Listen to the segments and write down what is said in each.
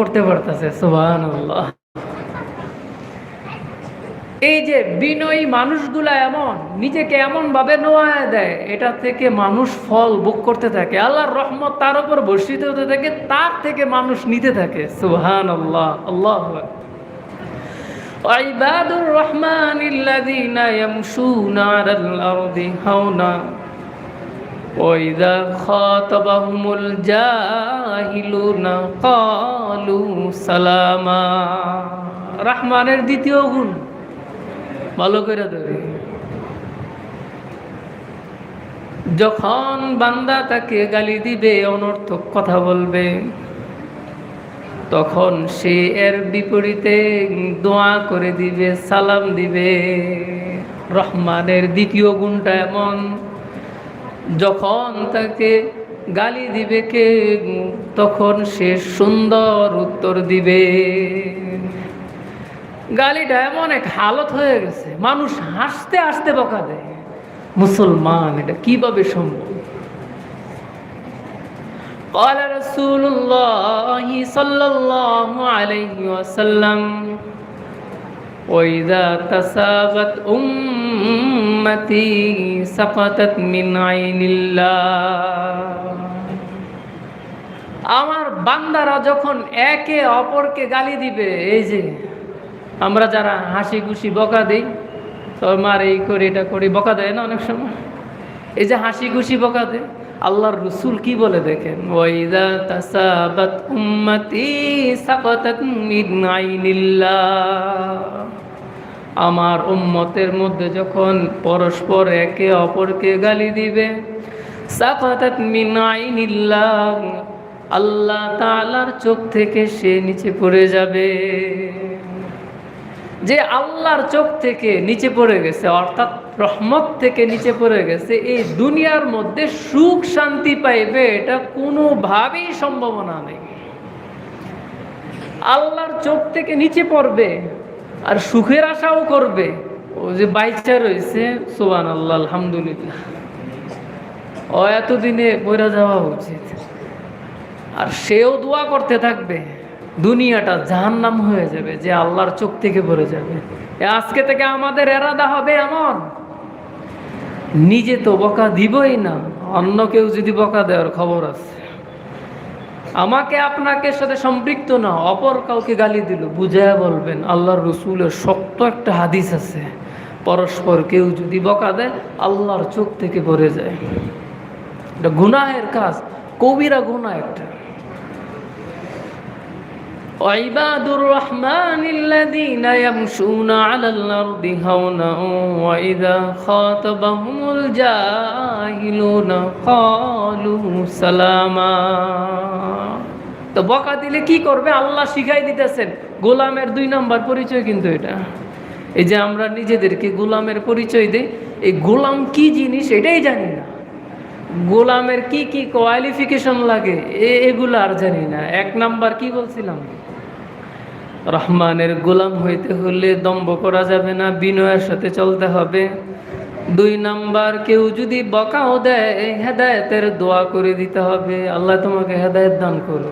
করতে পারতেছে সোহান এই যে বিনয়ী মানুষগুলা এমন নিজেকে এমন ভাবে নোয়ায় দেয় এটা থেকে মানুষ ফল ভোগ করতে থাকে আল্লাহর রহমত তার উপর বর্ষিত হতে থাকে তার থেকে মানুষ নিতে থাকে সুহান আল্লাহ আল্লাহ وعباد الرحمن الذين يمشون على الأرض هونا وإذا خاطبهم الجاهلون قالوا سلاما রহমানের দ্বিতীয় গুণ ভালো করে ধরে যখন বান্দা তাকে গালি দিবে অনর্থক কথা বলবে তখন সে এর বিপরীতে দোয়া করে দিবে সালাম দিবে রহমানের দ্বিতীয় গুণটা এমন যখন তাকে গালি দিবে কে তখন সে সুন্দর উত্তর দিবে গালিটা এমন এক হালত হয়ে গেছে মানুষ হাসতে হাসতে বকা দেয় মুসলমান এটা কিভাবে সম্ভব قال رسول الله صلى الله عليه وسلم وإذا تسابت أمتي سقطت من عين الله আমার বান্দারা যখন একে অপরকে গালি দিবে এই যে আমরা যারা হাসি খুশি বকা দিই তোর মার এই করে এটা করে বকা দেয় না অনেক সময় এই যে হাসি খুশি বকা দেয় আল্লাহর রসুল কি বলে দেখেন? উম্মতি আমার উম্মতের মধ্যে যখন পরস্পর একে অপরকে গালি দিবে আল্লাহ তাআলার চোখ থেকে সে নিচে পড়ে যাবে। যে আল্লাহর চোখ থেকে নিচে পড়ে গেছে, অর্থাৎ রহমত থেকে নিচে পড়ে গেছে, এই দুনিয়ার মধ্যে সুখ শান্তি পাইবে এটা কোনোভাবেই সম্ভাবনা নেই। আল্লাহর চোখ থেকে নিচে পড়বে আর সুখের আশাও করবে। ও যে বাইচা রয়েছে সোবান আল্লাহ আলহামদুলিল্লাহ। ও এতদিনে বইরা যাওয়া উচিত। আর সেও দোয়া করতে থাকবে। দুনিয়াটা জাহান্নাম হয়ে যাবে, যে আল্লাহর চোখ থেকে পড়ে যাবে। আজকে থেকে আমাদের এরাদা হবে এমন। নিজে তো বকা দিবই না, অন্য কেউ যদি বকা দেওয়ার খবর আছে। আমাকে আপনাকে সাথে সম্পৃক্ত না, অপর কাউকে গালি দিল, বুঝায় বলবেন, আল্লাহর রসুলের শক্ত একটা হাদিস আছে। পরস্পর কেউ যদি বকা দেয়, আল্লাহর চোখ থেকে পড়ে যায়। এটা গুনাহের কাজ, কবিরা গুনাহ একটা। وعباد الرحمن الذين يمشون على الأرض هونا وإذا خاطبهم الجاهلون قالوا سلاما তো বকা দিলে কি করবে আল্লাহ শিখাই দিতেছেন গোলামের দুই নাম্বার পরিচয় কিন্তু এটা এই যে আমরা নিজেদেরকে গোলামের পরিচয় দিই এই গোলাম কি জিনিস এটাই জানি না গোলামের কি কি কোয়ালিফিকেশন লাগে? এগুলো আর জানি না। এক নাম্বার কি বলছিলাম? রহমানের গোলাম হইতে হলে দম্ব করা যাবে না, বিনয়ের সাথে চলতে হবে। দুই নাম্বার, কেউ যদি বকাও দেয়, হেদায়তের দোয়া করে দিতে হবে। আল্লাহ তোমাকে হেদায়ত দান করো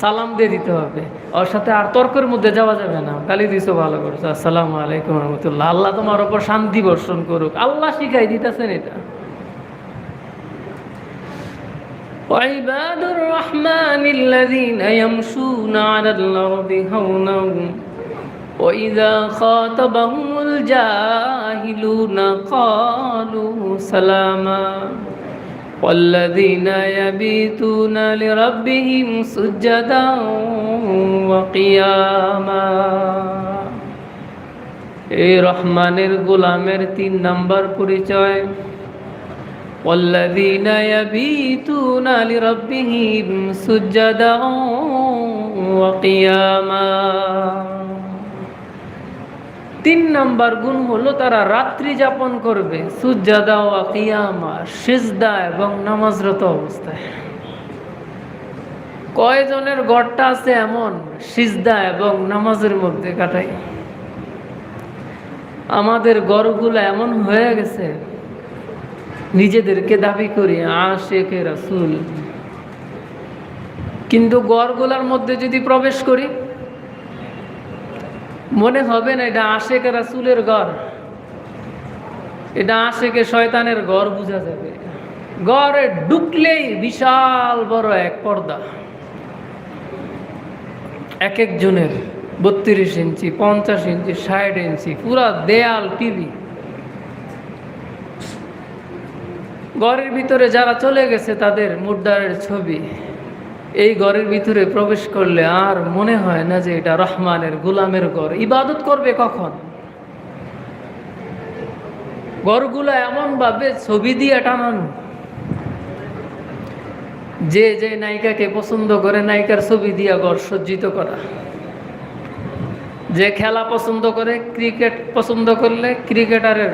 সালাম দিয়ে দিতে হবে। ওর সাথে আর তর্কের মধ্যে যাওয়া যাবে না। কালি দিছো, ভালো করছ। আসসালামু আলাইকুম রহমতুল্লাহ। আল্লাহ তোমার ওপর শান্তি বর্ষণ করুক। আল্লাহ শিখাই দিতেছেন এটা। وعباد الرحمن الذين يمشون على الأرض هونا وإذا خاطبهم الجاهلون قالوا سلاما والذين يبيتون لربهم سجدا وقياما এই রহমানের গোলামের তিন নাম্বার পরিচয় والذين يبيتون لربهم سجدا وقياما তিন নাম্বার গুণ হলো তারা রাত্রি যাপন করবে সুজাদা ও কিয়ামা সিজদা এবং নামাজরত অবস্থায় কয়জনের গড়টা আছে এমন সিজদা এবং নামাজের মধ্যে কাটাই আমাদের গড়গুলো এমন হয়ে গেছে নিজেদেরকে দাবি করি, আশেকে রাসুল। কিন্তু গড়গুলার মধ্যে যদি প্রবেশ করি, মনে হবে না এটা আশেকে রাসুলের ঘর এটা আশেকে শয়তানের ঘর বোঝা যাবে। ঘরে ঢুকলেই বিশাল বড় এক পর্দা। এক একজনের বত্রিশ ইঞ্চি, পঞ্চাশ ইঞ্চি, ষাট ইঞ্চি, পুরা দেয়াল টিভি। ঘরের ভিতরে যারা চলে গেছে তাদের মুদ্রারের ছবি। এই ঘরের ভিতরে প্রবেশ করলে আর মনে হয় না যে এটা রহমানের গোলামের ঘর। ইবাদত করবে কখন? ঘরগুলো এমনভাবে ছবি দিয়ে টানানো। যে যে নায়িকাকে পছন্দ করে নায়িকার ছবি দিয়া ঘর সজ্জিত করা। যে খেলা পছন্দ করে ক্রিকেট পছন্দ করলে ক্রিকেটারের,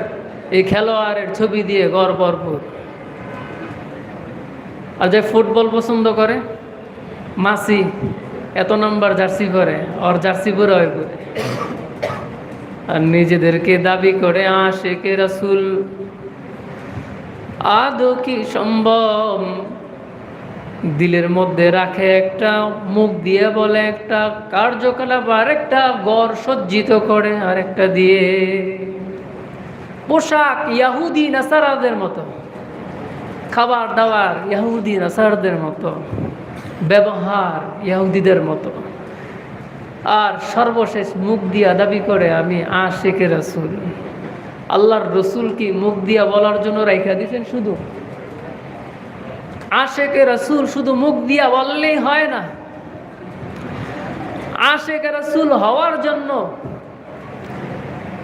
এই খেলোয়াড়ের ছবি দিয়ে ঘর ভরপুর। আর যে ফুটবল পছন্দ করে, মাসি এত নম্বর জার্সি করে ওর জার্সি পরে হয় করে আর নিজেদেরকে দাবি করে আসে কে রাসুল, আদৌ কি সম্ভব? দিলের মধ্যে রাখে একটা, মুখ দিয়ে বলে একটা, কার্যকলাপ আর একটা গড় সজ্জিত করে আর একটা দিয়ে। পোশাক ইয়াহুদি নাসারাদের মতো। খাবার দাবার ইয়াহুদি নাসারদের মতো, ব্যবহার ইয়াহুদিদের মতো। আর সর্বশেষ মুখ দিয়া দাবি করে আমি আশেকে রসুল। আল্লাহর রসুল কি মুখ দিয়া বলার জন্য রাইখা দিয়েছেন? শুধু। আশেকে রসুল শুধু মুখ দিয়া বললেই হয় না। আশেখ রসুল হওয়ার জন্য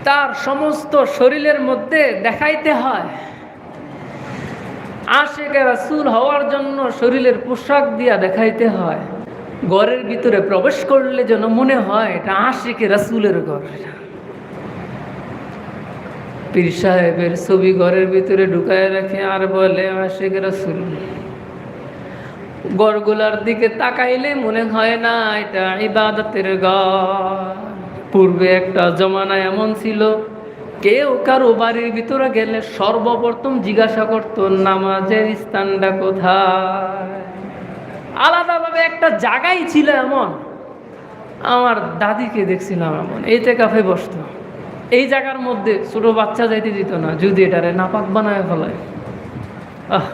তার সমস্ত শরীরের মধ্যে দেখাইতে হয়। আশেকে রাসুল হওয়ার জন্য শরীরের পোশাক দিয়া দেখাইতে হয়। ঘরের ভিতরে প্রবেশ করলে যেন মনে হয় এটা আশেকে রাসুলের ঘর। পীর সাহেবের ছবি ঘরের ভিতরে ঢুকায় রাখে আর বলে, আশেকে রাসুল। গড়গুলার দিকে তাকাইলে মনে হয় না, এটা ইবাদতের ঘর। পূর্বে একটা জমানা এমন ছিল কেউ কারও বাড়ির ভিতরে গেলে সর্বপ্রথম জিজ্ঞাসা করতো, নামাজের স্থানটা কোথায়? আলাদাভাবে একটা জায়গাই ছিল এমন। আমার দাদিকে দেখছিলাম এমন। এই কাফে বসতো। এই জায়গার মধ্যে ছোট বাচ্চা যাইতে দিত না, যদি এটারে নাপাক বানায় ফেলায়। আহ,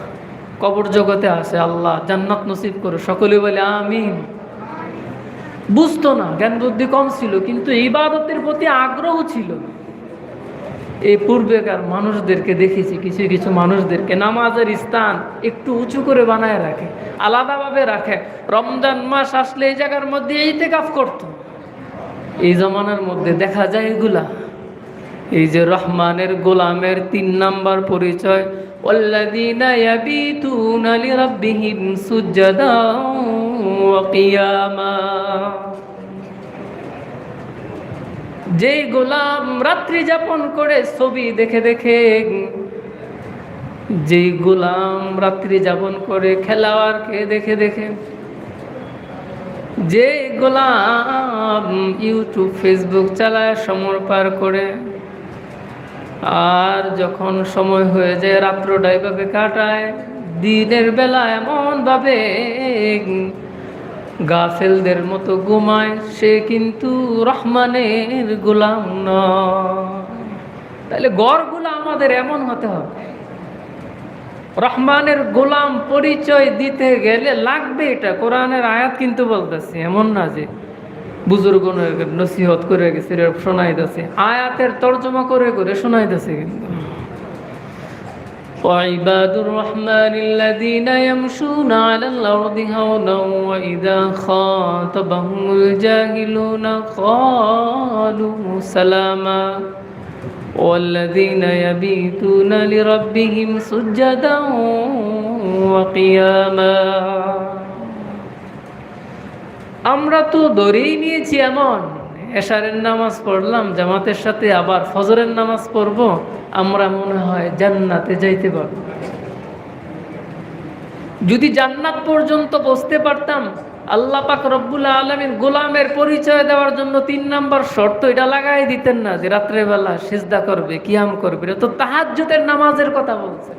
কবর জগতে আছে আল্লাহ, জান্নাত নসিব করে। সকলে বলে, আমিন। বুঝতো না জ্ঞান বুদ্ধি কম ছিল, কিন্তু ইবাদতের প্রতি আগ্রহ ছিল এই পূর্বেকার মানুষদেরকে দেখেছি, কিছু কিছু মানুষদেরকে নামাজের স্থান একটু উঁচু করে বানায় রাখে, আলাদাভাবে রাখে। রমজান মাস আসলে এই জায়গার মধ্যে এই তেকাফ করত। এই জমানার মধ্যে দেখা যায় এগুলা। এই যে রহমানের গোলামের তিন নাম্বার পরিচয় ওয়াল্লাদিনা যেই গোলাম রাত্রি যাপন করে ছবি দেখে দেখে, যেই গোলাম রাত্রি যাপন করে খেলোয়াড়কে দেখে দেখে যে গোলাম ইউটিউব, ফেসবুক চালায় সময় পার করে, আর যখন সময় হয়ে যায় রাত্রটা এভাবে কাটায়, দিনের বেলা এমনভাবে গাফেলদের মতো ঘুমায়, সে কিন্তু রহমানের গোলাম নয়। তাহলে গড়গুলো আমাদের এমন হতে হবে। রহমানের গোলাম পরিচয় দিতে গেলে লাগবে এটা। কোরআনের আয়াত কিন্তু বলতেছে, এমন না যে বুজুর্গ নসিহত করে গেছে শোনাইতেছে। আয়াতের তর্জমা করে করে শোনাইতেছে কিন্তু। وعباد الرحمن الذين يمشون على الأرض هونا وإذا خاطبهم الجاهلون قالوا سلاما والذين يبيتون لربهم سجدا وقياما আমরা তো ধরেই নিয়েছি এমন এশারের নামাজ পড়লাম, জামাতের সাথে আবার ফজরের নামাজ পড়ব, আমরা মনে হয় জান্নাতে যাইতে পারব। যদি জান্নাত পর্যন্ত বসতে পারতাম, আল্লাহ পাক রব্বুল আলমীর গোলামের পরিচয় দেওয়ার জন্য তিন নাম্বার শর্ত এটা লাগাই দিতেন না, যে রাত্রেবেলা সেজদা করবে, কিয়াম করবে তো তাহাজ্জুদের নামাজের কথা বলছে।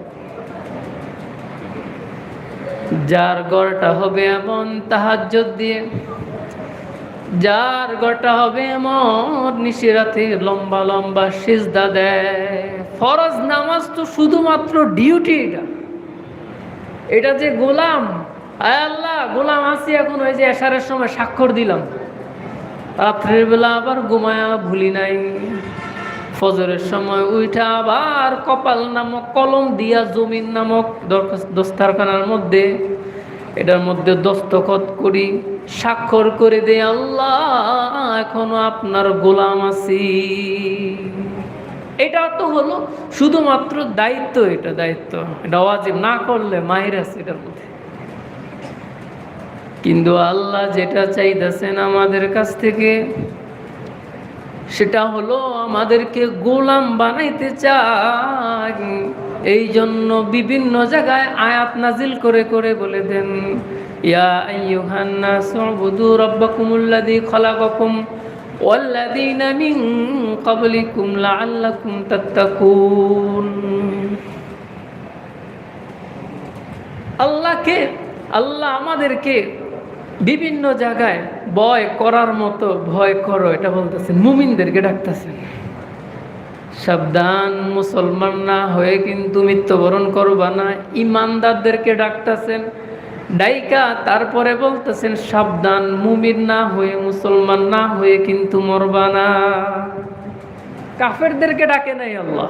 যার গড়টা হবে এমন তাহাজ্জুদ দিয়ে যার গড়টা হবে এমন, নিশিরাতে লম্বা লম্বা সিজদা দেয়। ফরজ নামাজ তো শুধুমাত্র ডিউটি এটা এটা যে গোলাম আল্লাহ, গোলাম আসি এখন, ওই যে এশারের সময় স্বাক্ষর দিলাম। রাত্রের বেলা আবার ঘুমায়া ভুলি নাই। ফজরের সময় উইঠা আবার কপাল নামক কলম দিয়া জমিন নামক দস্তারখানার মধ্যে, এটার মধ্যে দস্তখত করি। স্বাক্ষর করে দে আল্লাহ, এখনও আপনার গোলাম আছি। এটা তো হলো শুধুমাত্র দায়িত্ব, এটা দায়িত্ব। এটা ওয়াজিব না করলে মাহির আছে এটার মধ্যে। কিন্তু আল্লাহ যেটা চাইতেছেন আমাদের কাছ থেকে, সেটা হলো আমাদেরকে গোলাম বানাইতে চায় এই জন্য বিভিন্ন জায়গায় আয়াত নাজিল করে করে বলে দেন ইয়া আইয়ুহান নাস উবুদু রাব্বাকুমুল্লাযী খালাকাকুম ওয়াল্লাযীনা মিন ক্বাবলিকুম লাআল্লাকুম তাত্তাকুন আল্লাহকে, আল্লাহ আমাদেরকে বিভিন্ন জায়গায় ভয় করার মতো ভয় করো, এটা বলতেছেন। মুমিনদেরকে ডাকতেছেন। সাবধান, মুসলমান না হয়ে কিন্তু মৃত্যুবরণ করবা না। ইমানদারদেরকে ডাকতেছেন। ডাইকা তারপরে বলতেছেন, সাবধান মুমির না হয়ে, মুসলমান না হয়ে কিন্তু মরবা না। কাফেরদেরকে ডাকে নাই আল্লাহ।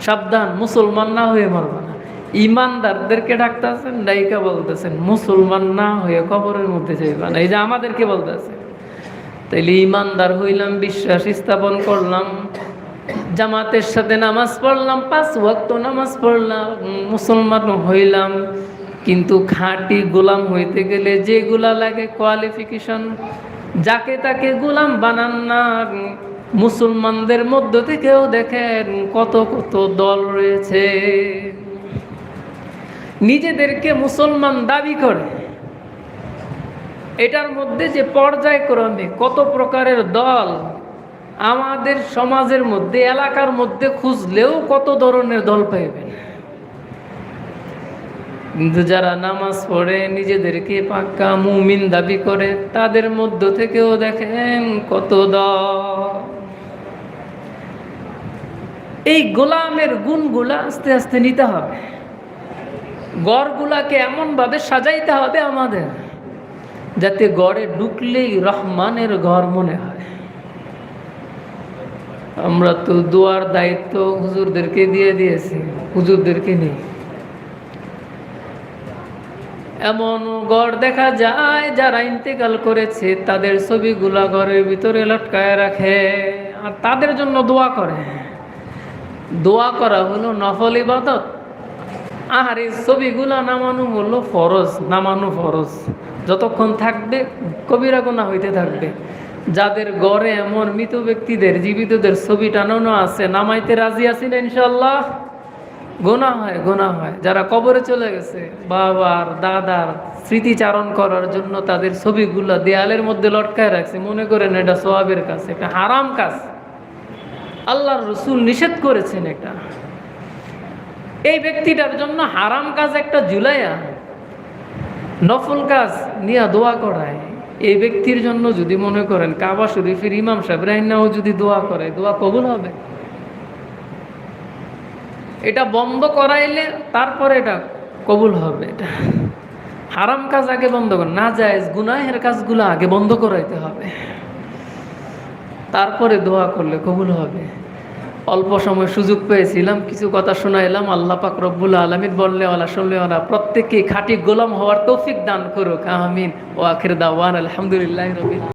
সাবধান, মুসলমান না হয়ে মরবা না। ইমানদারদেরকে ডাকতেছেন, ডাইকা বলতেছেন, মুসলমান না হয়ে কবরের মধ্যে যাইবা না। এই যে আমাদেরকে বলতেছে। তাইলে ইমানদার হইলাম, বিশ্বাস স্থাপন করলাম, জামাতের সাথে নামাজ পড়লাম, পাঁচ ওয়াক্ত নামাজ পড়লাম, মুসলমান হইলাম। কিন্তু খাঁটি গোলাম হইতে গেলে যেগুলা লাগে কোয়ালিফিকেশন যাকে তাকে গোলাম বানান না, মুসলমানদের মধ্য থেকেও দেখেন কত কত দল রয়েছে। নিজেদেরকে মুসলমান দাবি করে। এটার মধ্যে যে পর্যায়ক্রমে কত প্রকারের দল আমাদের সমাজের মধ্যে, এলাকার মধ্যে খুঁজলেও কত ধরনের দল পাইবেন কিন্তু যারা নামাজ পড়ে, নিজেদেরকে পাক্কা মুমিন দাবি করে, তাদের মধ্য থেকেও দেখেন কত দ এই গোলামের গুণগুলা আস্তে আস্তে নিতে হবে। গড়গুলাকে এমনভাবে সাজাইতে হবে আমাদের, যাতে গড়ে ঢুকলেই রহমানের ঘর মনে হয়। আমরা তো দোয়ার দায়িত্ব হুজুরদেরকে দিয়ে দিয়েছি, হুজুরদেরকে নেই এমন গড় দেখা যায় যারা ইন্তেকাল করেছে, তাদের ছবিগুলা ঘরের ভিতরে লটকায় রাখে আর তাদের জন্য দোয়া করে। দোয়া করা হলো নফল ইবাদত। আর এই ছবিগুলা নামানো হলো ফরজ, নামানো ফরজ। যতক্ষণ থাকবে, কবিরা গোনা হইতে থাকবে। যাদের গড়ে এমন মৃত ব্যক্তিদের, জীবিতদের ছবি টানানো আছে, নামাইতে রাজি আছি না ইনশাল্লাহ গোনা হয় গোনা হয়। যারা কবরে চলে গেছে, বাবার, দাদার স্মৃতিচারণ করার জন্য তাদের ছবিগুলা দেয়ালের মধ্যে লটকায় রাখছে। মনে করেন এটা সোয়াবের কাজ, এটা হারাম কাজ। আল্লাহর রসুল নিষেধ করেছেন এটা। এই ব্যক্তিটার জন্য হারাম কাজ একটা জুলাইয়া। নফল কাজ নিয়ে দোয়া করায়। এই ব্যক্তির জন্য যদি মনে করেন কাবা শরীফের ইমাম সাহেব, রাইনাও যদি দোয়া করে, দোয়া কবুল হবে। এটা বন্ধ করাইলে তারপরে এটা কবুল হবে। এটা হারাম কাজ আগে বন্ধ কর, না যায় গুনাহের কাজগুলো আগে বন্ধ করাইতে হবে। তারপরে দোয়া করলে কবুল হবে। অল্প সময় সুযোগ পেয়েছিলাম, কিছু কথা শোনাইলাম, আল্লাহ পাক রব্বুল আলমিন বললে ওলা শুনলে ওরা প্রত্যেককে খাঁটি গোলাম হওয়ার তৌফিক দান করুক। আমিন। ও আখির দাওয়ান, আলহামদুলিল্লাহ রবিন